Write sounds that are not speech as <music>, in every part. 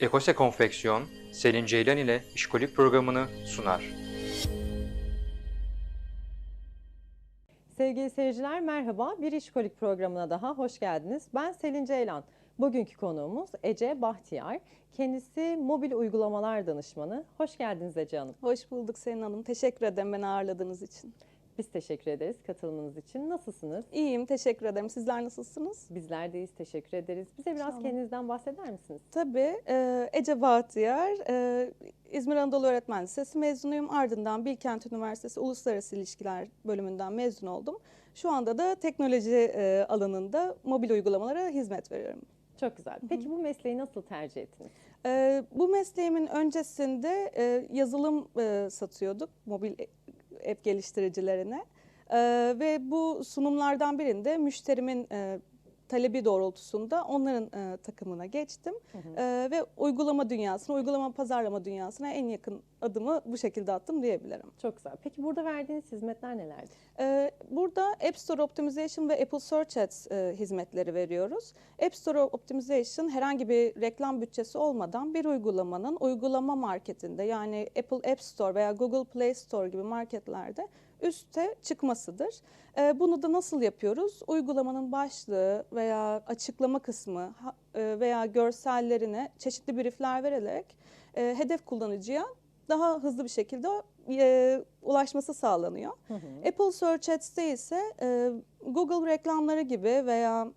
Ekose Konfeksiyon, Selin Ceylan ile İşkolik programını sunar. Sevgili seyirciler merhaba. Bir İşkolik programına daha hoş geldiniz. Ben Selin Ceylan. Bugünkü konuğumuz Ece Bahtiyar. Kendisi mobil uygulamalar danışmanı. Hoş geldiniz Ece Hanım. Hoş bulduk Selin Hanım. Teşekkür ederim beni ağırladığınız için. Biz teşekkür ederiz katılımınız için. Nasılsınız? İyiyim, teşekkür ederim. Sizler nasılsınız? Bizler deyiz, teşekkür ederiz. Bize biraz kendinizden bahseder misiniz? Tabii, e, Ece Bahtiyar, e, İzmir Anadolu Öğretmen Lisesi mezunuyum. Ardından Bilkent Üniversitesi Uluslararası İlişkiler bölümünden mezun oldum. Şu anda da teknoloji e, alanında mobil uygulamalara hizmet veriyorum. Çok güzel. Peki bu mesleği nasıl tercih ettiniz? E, bu mesleğimin öncesinde e, yazılım e, satıyorduk mobil app geliştiricilerine. E, ve bu sunumlardan birinde müşterimin e, talebi doğrultusunda onların e, takımına geçtim. E, ve uygulama dünyasına, uygulama pazarlama dünyasına en yakın adımı bu şekilde attım diyebilirim. Çok güzel. Peki burada verdiğiniz hizmetler nelerdir? Ee, Burada App Store Optimization ve Apple Search Ads e, hizmetleri veriyoruz. App Store Optimization herhangi bir reklam bütçesi olmadan bir uygulamanın uygulama marketinde yani Apple App Store veya Google Play Store gibi marketlerde üste çıkmasıdır. Ee, Bunu da nasıl yapıyoruz? Uygulamanın başlığı veya açıklama kısmı e, veya görsellerine çeşitli briefler vererek e, hedef kullanıcıya daha hızlı bir şekilde e, ulaşması sağlanıyor. Apple Search Ads'te ise e, Google reklamları gibi veya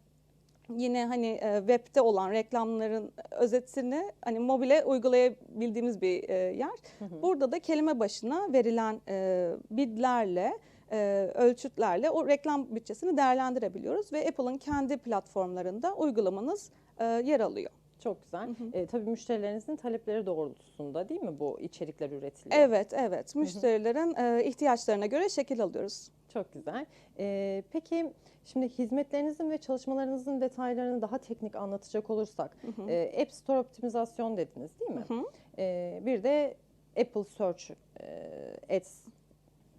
yine hani e, webde olan reklamların özetini hani mobile uygulayabildiğimiz bir e, yer. Burada da kelime başına verilen e, bidlerle ölçütlerle o reklam bütçesini değerlendirebiliyoruz ve Apple'ın kendi platformlarında uygulamanız yer alıyor. Çok güzel. E, tabii müşterilerinizin talepleri doğrultusunda değil mi bu içerikler üretiliyor? Evet, evet. Müşterilerin e, ihtiyaçlarına göre şekil alıyoruz. Çok güzel. Ee, peki şimdi hizmetlerinizin ve çalışmalarınızın detaylarını daha teknik anlatacak olursak, e, App Store optimizasyon dediniz değil mi? Ee, bir de Apple Search e, Ads,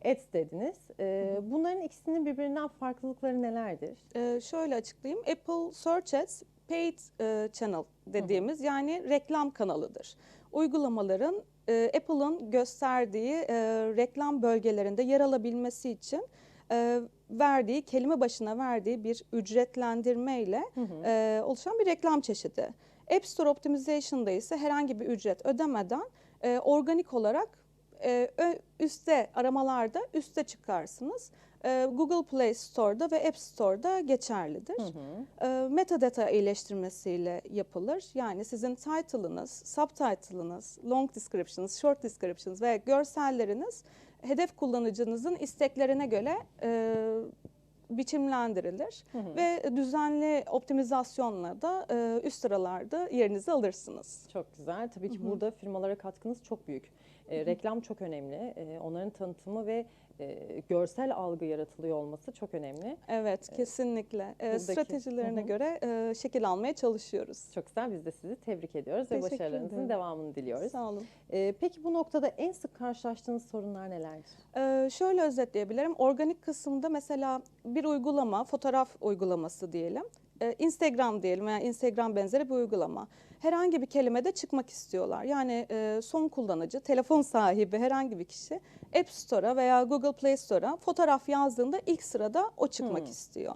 Ads dediniz. Ee, bunların ikisinin birbirinden farklılıkları nelerdir? Ee, şöyle açıklayayım. Apple Search Ads paid e, channel dediğimiz yani reklam kanalıdır. Uygulamaların e, Apple'ın gösterdiği e, reklam bölgelerinde yer alabilmesi için e, verdiği kelime başına verdiği bir ücretlendirme ile e, oluşan bir reklam çeşidi. App Store Optimization'da ise herhangi bir ücret ödemeden e, organik olarak e, üste aramalarda üste çıkarsınız. E, Google Play Store'da ve App Store'da geçerlidir. E, metadata iyileştirmesiyle yapılır. Yani sizin title'ınız, subtitle'ınız, long descriptions, short descriptions ve görselleriniz hedef kullanıcınızın isteklerine göre e, biçimlendirilir ve düzenli optimizasyonla da e, üst sıralarda yerinizi alırsınız. Çok güzel. Tabii ki burada firmalara katkınız çok büyük. Ee, reklam çok önemli. Ee, onların tanıtımı ve e, görsel algı yaratılıyor olması çok önemli. Evet, kesinlikle. Ee, buradaki- stratejilerine Hı hı. göre e, şekil almaya çalışıyoruz. Çok güzel. Biz de sizi tebrik ediyoruz ve Teşekkür başarılarınızın ederim. devamını diliyoruz. Sağ olun. Ee, peki bu noktada en sık karşılaştığınız sorunlar nelerdir? Ee, şöyle özetleyebilirim. Organik kısımda mesela bir uygulama, fotoğraf uygulaması diyelim. Ee, Instagram diyelim veya Instagram benzeri bir uygulama. Herhangi bir kelimede çıkmak istiyorlar. Yani e, son kullanıcı, telefon sahibi herhangi bir kişi App Store'a veya Google Play Store'a fotoğraf yazdığında ilk sırada o çıkmak istiyor.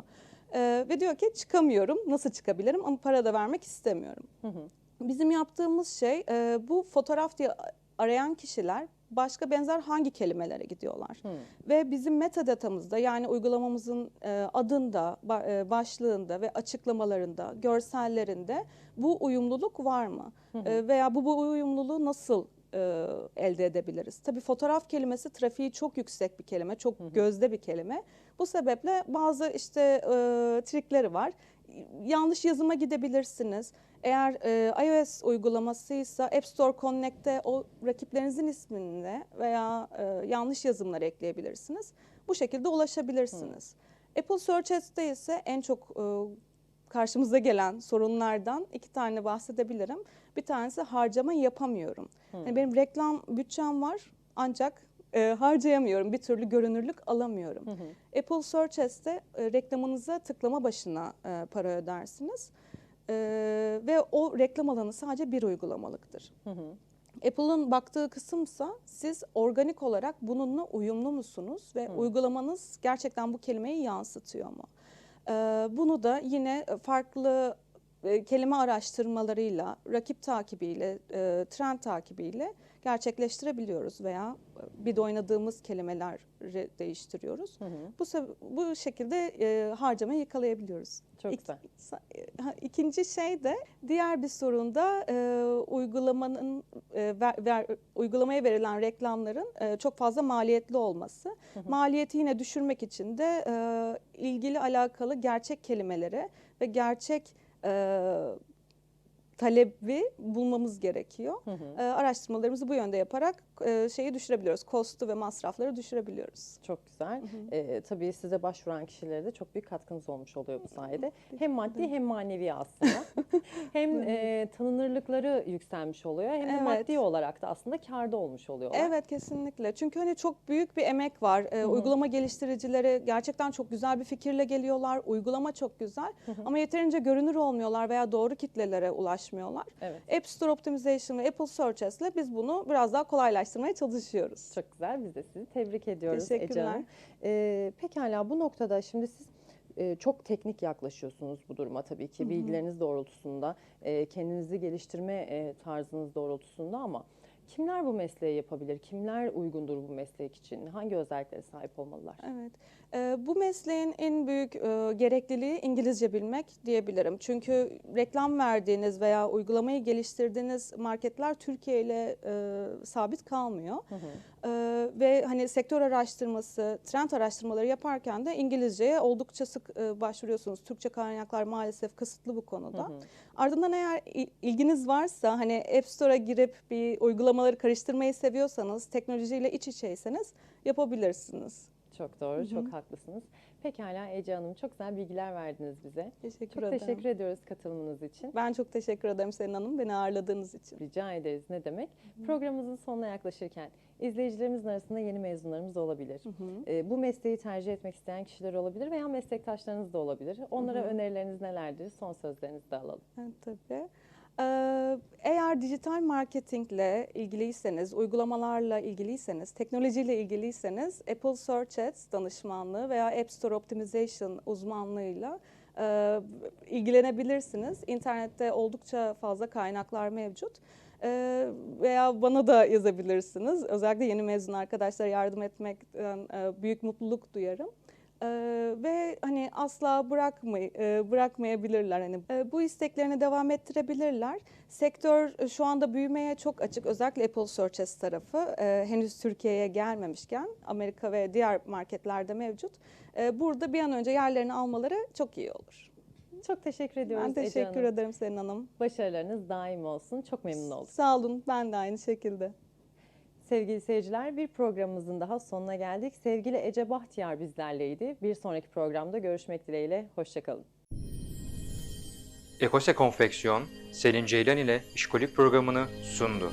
Ee, ve diyor ki çıkamıyorum, nasıl çıkabilirim ama para da vermek istemiyorum. Bizim yaptığımız şey e, bu fotoğraf diye arayan kişiler başka benzer hangi kelimelere gidiyorlar. Ve bizim metadatamızda yani uygulamamızın e, adında, ba- e, başlığında ve açıklamalarında, görsellerinde bu uyumluluk var mı? E, veya bu, bu uyumluluğu nasıl e, elde edebiliriz? Tabii fotoğraf kelimesi trafiği çok yüksek bir kelime, çok gözde bir kelime. Bu sebeple bazı işte e, trikleri var. Yanlış yazıma gidebilirsiniz. Eğer e, iOS uygulamasıysa App Store Connect'te o rakiplerinizin ismini veya e, yanlış yazımları ekleyebilirsiniz. Bu şekilde ulaşabilirsiniz. Apple Search Ads'te ise en çok e, karşımıza gelen sorunlardan iki tane bahsedebilirim. Bir tanesi harcama yapamıyorum. Yani benim reklam bütçem var ancak e, harcayamıyorum. Bir türlü görünürlük alamıyorum. Apple Search Ads'te e, reklamınıza tıklama başına e, para ödersiniz. Ee, ve o reklam alanı sadece bir uygulamalıktır. Hı hı. Apple'ın baktığı kısımsa siz organik olarak bununla uyumlu musunuz ve uygulamanız gerçekten bu kelimeyi yansıtıyor mu? Ee, bunu da yine farklı e, kelime araştırmalarıyla, rakip takibiyle, e, trend takibiyle gerçekleştirebiliyoruz veya bir de oynadığımız kelimeleri değiştiriyoruz. Hı hı. Bu bu şekilde e, harcamayı yakalayabiliyoruz. Çok İk- güzel. ha, İkinci şey de diğer bir sorun da e, uygulamanın e, ver, ver- uygulamaya verilen reklamların e, çok fazla maliyetli olması. Maliyeti yine düşürmek için de e, ilgili alakalı gerçek kelimeleri ve gerçek e, talebi bulmamız gerekiyor. Hı hı. E, araştırmalarımızı bu yönde yaparak şeyi düşürebiliyoruz. Kostu ve masrafları düşürebiliyoruz. Çok güzel. Ee, tabii size başvuran kişilere de çok büyük katkınız olmuş oluyor bu sayede. Hem maddi hem manevi aslında. <laughs> hem e, tanınırlıkları yükselmiş oluyor hem de Evet. maddi olarak da aslında karda olmuş oluyorlar. Evet kesinlikle. Çünkü hani çok büyük bir emek var. Ee, uygulama geliştiricileri gerçekten çok güzel bir fikirle geliyorlar. Uygulama çok güzel ama yeterince görünür olmuyorlar veya doğru kitlelere ulaşmıyorlar. Evet. App Store Optimization ve Apple Search ile biz bunu biraz daha kolaylaştırmaya çalışıyoruz. Çok güzel. Biz de sizi tebrik ediyoruz Teşekkürler. Ee, pekala bu noktada şimdi siz e, çok teknik yaklaşıyorsunuz bu duruma tabii ki. Bilgileriniz doğrultusunda, e, kendinizi geliştirme e, tarzınız doğrultusunda ama kimler bu mesleği yapabilir? Kimler uygundur bu meslek için? Hangi özelliklere sahip olmalılar? Evet. Ee, bu mesleğin en büyük e, gerekliliği İngilizce bilmek diyebilirim. Çünkü reklam verdiğiniz veya uygulamayı geliştirdiğiniz marketler Türkiye ile e, sabit kalmıyor. Ee, ve hani sektör araştırması, trend araştırmaları yaparken de İngilizceye oldukça sık e, başvuruyorsunuz. Türkçe kaynaklar maalesef kısıtlı bu konuda. Ardından eğer ilginiz varsa hani App Store'a girip bir uygulamaları karıştırmayı seviyorsanız, teknolojiyle iç içeyseniz yapabilirsiniz. Çok doğru, çok haklısınız. Pekala Ece Hanım çok güzel bilgiler verdiniz bize. Teşekkür Çok ederim. teşekkür ediyoruz katılımınız için. Ben çok teşekkür ederim Selin Hanım beni ağırladığınız için. Rica ederiz ne demek. Programımızın sonuna yaklaşırken izleyicilerimizin arasında yeni mezunlarımız olabilir. Ee, bu mesleği tercih etmek isteyen kişiler olabilir veya meslektaşlarınız da olabilir. Onlara önerileriniz nelerdir? Son sözlerinizi de alalım. Evet, tabii. Ee, eğer dijital marketingle ilgiliyseniz, uygulamalarla ilgiliyseniz, teknolojiyle ilgiliyseniz Apple Search Ads danışmanlığı veya App Store Optimization uzmanlığıyla e, ilgilenebilirsiniz. İnternette oldukça fazla kaynaklar mevcut. Ee, veya bana da yazabilirsiniz. Özellikle yeni mezun arkadaşlara yardım etmekten e, büyük mutluluk duyarım. Ee, ve hani asla bırakmay e, bırakmayabilirler hani E, bu isteklerini devam ettirebilirler. Sektör e, şu anda büyümeye çok açık. Özellikle Apple Search Ads tarafı e, henüz Türkiye'ye gelmemişken Amerika ve diğer marketlerde mevcut. E, burada bir an önce yerlerini almaları çok iyi olur. Çok teşekkür ediyoruz Ben Ece teşekkür Hanım. ederim Selin Hanım. Başarılarınız daim olsun. Çok memnun olduk. Sağ olun. Ben de aynı şekilde. Sevgili seyirciler bir programımızın daha sonuna geldik. Sevgili Ece Bahtiyar bizlerleydi. Bir sonraki programda görüşmek dileğiyle. Hoşçakalın. Ekose Konfeksiyon, Selin Ceylan ile İşkolik programını sundu.